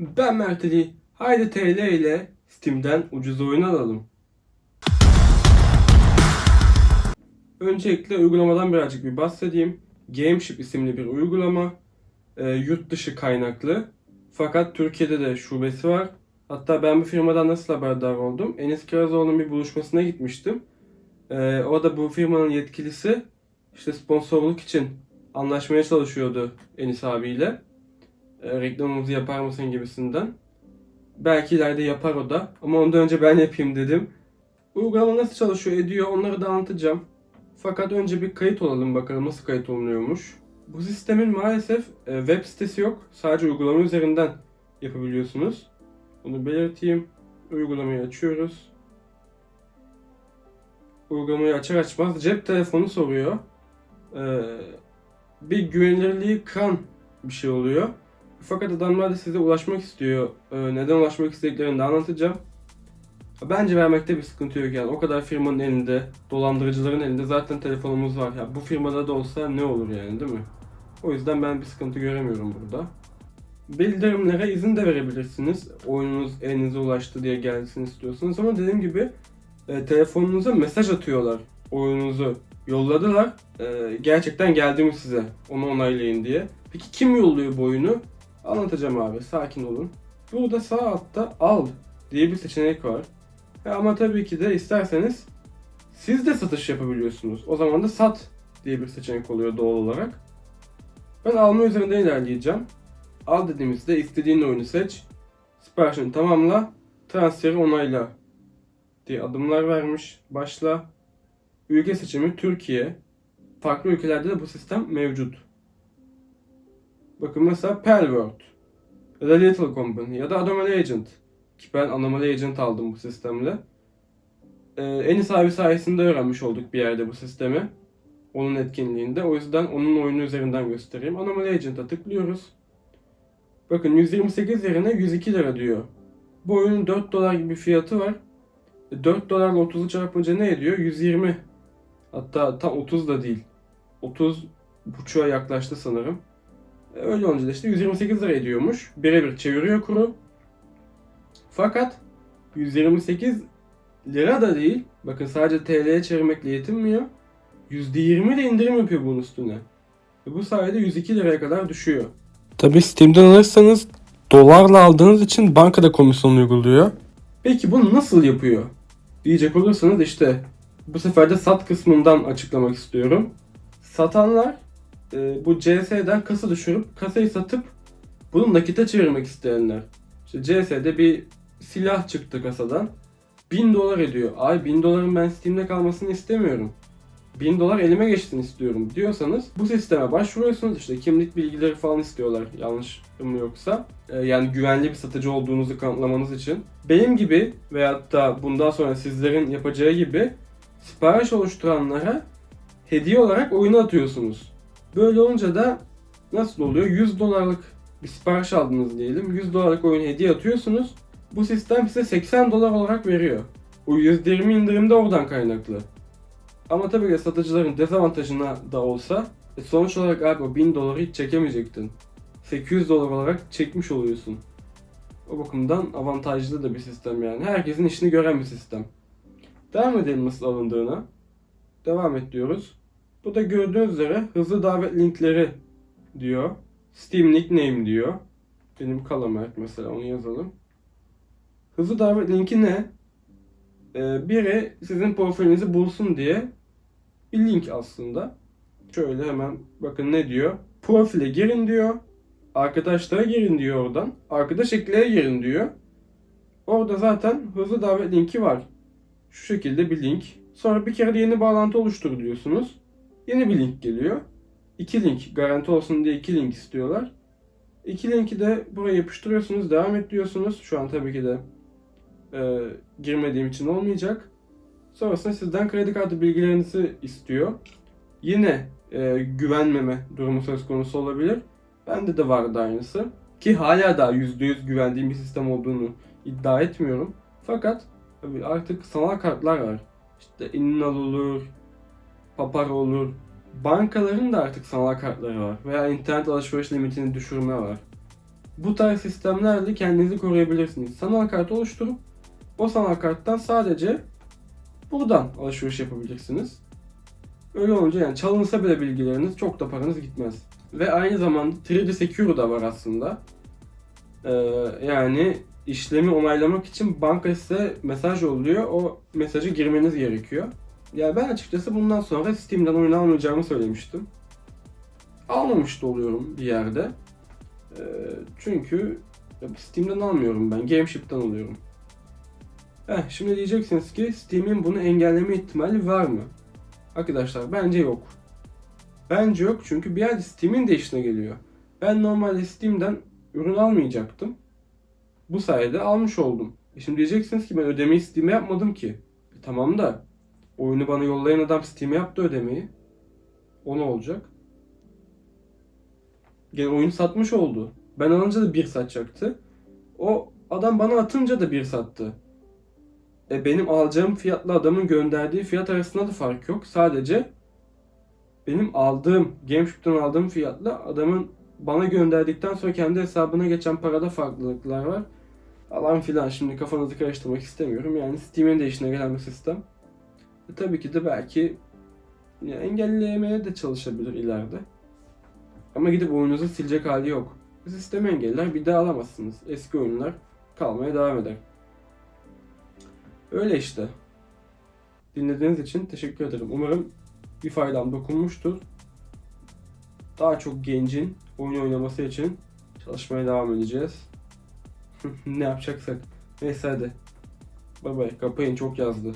Ben Mert Ali. Haydi TL ile Steam'den ucuz oyun alalım. Öncelikle uygulamadan birazcık bir bahsedeyim. Gameship isimli bir uygulama. Ee, yurt dışı kaynaklı. Fakat Türkiye'de de şubesi var. Hatta ben bu firmadan nasıl haberdar oldum? Enis Kirazoğlu'nun bir buluşmasına gitmiştim. Ee, o da bu firmanın yetkilisi işte sponsorluk için anlaşmaya çalışıyordu Enis abiyle. E, reklamımızı yapar mısın gibisinden. Belki ileride yapar o da. Ama ondan önce ben yapayım dedim. Uygulama nasıl çalışıyor ediyor onları da anlatacağım. Fakat önce bir kayıt olalım bakalım nasıl kayıt olunuyormuş. Bu sistemin maalesef e, web sitesi yok. Sadece uygulama üzerinden yapabiliyorsunuz. Bunu belirteyim. Uygulamayı açıyoruz. Uygulamayı açar açmaz cep telefonu soruyor. Ee, bir güvenilirliği kıran bir şey oluyor. Fakat adamlar da size ulaşmak istiyor. Ee, neden ulaşmak istediklerini de anlatacağım. Bence vermekte bir sıkıntı yok yani. O kadar firmanın elinde, dolandırıcıların elinde zaten telefonumuz var. Ya bu firmada da olsa ne olur yani değil mi? O yüzden ben bir sıkıntı göremiyorum burada. Bildirimlere izin de verebilirsiniz. Oyununuz elinize ulaştı diye gelsin istiyorsanız ama dediğim gibi e, telefonunuza mesaj atıyorlar. Oyununuzu yolladılar. E, gerçekten geldi mi size? Onu onaylayın diye. Peki kim yolluyor bu oyunu? Anlatacağım abi. Sakin olun. Burada sağ altta al diye bir seçenek var. E, ama tabii ki de isterseniz siz de satış yapabiliyorsunuz. O zaman da sat diye bir seçenek oluyor doğal olarak. Ben alma üzerinden ilerleyeceğim. Al dediğimizde istediğin oyunu seç. Siparişini tamamla. Transferi onayla diye adımlar vermiş. Başla. Ülke seçimi Türkiye. Farklı ülkelerde de bu sistem mevcut. Bakın mesela Perlworld. Ya da Little Company ya da Anomaly Agent. Ki ben Anomaly Agent aldım bu sistemle. Ee, Enis abi sayesinde öğrenmiş olduk bir yerde bu sistemi. Onun etkinliğinde. O yüzden onun oyunu üzerinden göstereyim. Anomaly Agent'a tıklıyoruz. Bakın 128 yerine 102 lira diyor. Bu oyunun 4 dolar gibi fiyatı var. 4 dolarla 30'u çarpınca ne ediyor? 120. Hatta tam 30 da değil. 30 buçuğa yaklaştı sanırım. E, Öyle olunca da işte 128 lira ediyormuş. Birebir çeviriyor kuru. Fakat 128 lira da değil. Bakın sadece TL'ye çevirmekle yetinmiyor. %20 de indirim yapıyor bunun üstüne. Ve bu sayede 102 liraya kadar düşüyor. Tabi Steam'den alırsanız dolarla aldığınız için bankada komisyon uyguluyor. Peki bunu nasıl yapıyor? Diyecek olursanız işte bu sefer de sat kısmından açıklamak istiyorum. Satanlar e, bu CS'den kasa düşürüp kasayı satıp bunu nakite çevirmek isteyenler. İşte CS'de bir silah çıktı kasadan. 1000 dolar ediyor. Ay 1000 doların ben Steam'de kalmasını istemiyorum. 1000 dolar elime geçsin istiyorum diyorsanız bu sisteme başvuruyorsunuz. İşte kimlik bilgileri falan istiyorlar yanlış mı yoksa. Ee, yani güvenli bir satıcı olduğunuzu kanıtlamanız için. Benim gibi veyahut da bundan sonra sizlerin yapacağı gibi sipariş oluşturanlara hediye olarak oyunu atıyorsunuz. Böyle olunca da nasıl oluyor? 100 dolarlık bir sipariş aldınız diyelim. 100 dolarlık oyun hediye atıyorsunuz. Bu sistem size 80 dolar olarak veriyor. O %20 indirim de oradan kaynaklı. Ama tabii ki satıcıların dezavantajına da olsa e, sonuç olarak abi o 1000 doları hiç çekemeyecektin. 800 dolar olarak çekmiş oluyorsun. O bakımdan avantajlı da bir sistem yani. Herkesin işini gören bir sistem. Devam edelim nasıl alındığına. Devam et diyoruz. Bu da gördüğünüz üzere hızlı davet linkleri diyor. Steam nickname diyor. Benim Kalamerk mesela onu yazalım. Hızlı davet linki ne? Ee, biri sizin profilinizi bulsun diye bir link aslında. Şöyle hemen bakın ne diyor. Profile girin diyor. Arkadaşlara girin diyor oradan. Arkadaş ekleye girin diyor. Orada zaten hızlı davet linki var. Şu şekilde bir link. Sonra bir kere de yeni bağlantı oluştur diyorsunuz. Yeni bir link geliyor. İki link garanti olsun diye iki link istiyorlar. İki linki de buraya yapıştırıyorsunuz. Devam et diyorsunuz. Şu an tabii ki de e, girmediğim için olmayacak. Sonrasında sizden kredi kartı bilgilerinizi istiyor. Yine e, güvenmeme durumu söz konusu olabilir. Bende de vardı aynısı. Ki hala da %100 güvendiğim bir sistem olduğunu iddia etmiyorum. Fakat tabii artık sanal kartlar var. İşte Innal olur, Papara olur. Bankaların da artık sanal kartları var. Veya internet alışveriş limitini düşürme var. Bu tarz sistemlerle kendinizi koruyabilirsiniz. Sanal kart oluşturup o sanal karttan sadece buradan alışveriş yapabilirsiniz. Öyle olunca yani çalınsa bile bilgileriniz çok da paranız gitmez. Ve aynı zamanda 3D Secure da var aslında. Ee, yani işlemi onaylamak için banka size mesaj yolluyor. O mesajı girmeniz gerekiyor. Ya ben açıkçası bundan sonra Steam'den oyun almayacağımı söylemiştim. Almamış da oluyorum bir yerde. Ee, çünkü Steam'den almıyorum ben. Gameship'ten alıyorum. Heh, şimdi diyeceksiniz ki Steam'in bunu engelleme ihtimali var mı? Arkadaşlar bence yok. Bence yok çünkü bir yerde Steam'in de işine geliyor. Ben normalde Steam'den ürün almayacaktım. Bu sayede almış oldum. E şimdi diyeceksiniz ki ben ödemeyi Steam'e yapmadım ki. E tamam da oyunu bana yollayan adam Steam'e yaptı ödemeyi. O ne olacak? Gene oyun satmış oldu. Ben alınca da bir satacaktı. O adam bana atınca da bir sattı. E benim alacağım fiyatla adamın gönderdiği fiyat arasında da fark yok. Sadece benim aldığım, Gameshop'tan aldığım fiyatla adamın bana gönderdikten sonra kendi hesabına geçen parada farklılıklar var. Alan filan şimdi kafanızı karıştırmak istemiyorum. Yani Steam'in de işine gelen bir sistem. E tabii ki de belki ya engellemeye de çalışabilir ileride. Ama gidip oyununuzu silecek hali yok. Sistemi engeller bir daha alamazsınız. Eski oyunlar kalmaya devam eder. Öyle işte. Dinlediğiniz için teşekkür ederim. Umarım bir faydam dokunmuştur. Daha çok gencin oyun oynaması için çalışmaya devam edeceğiz. ne yapacaksak. Neyse hadi. Bay bay. Kapayın çok yazdı.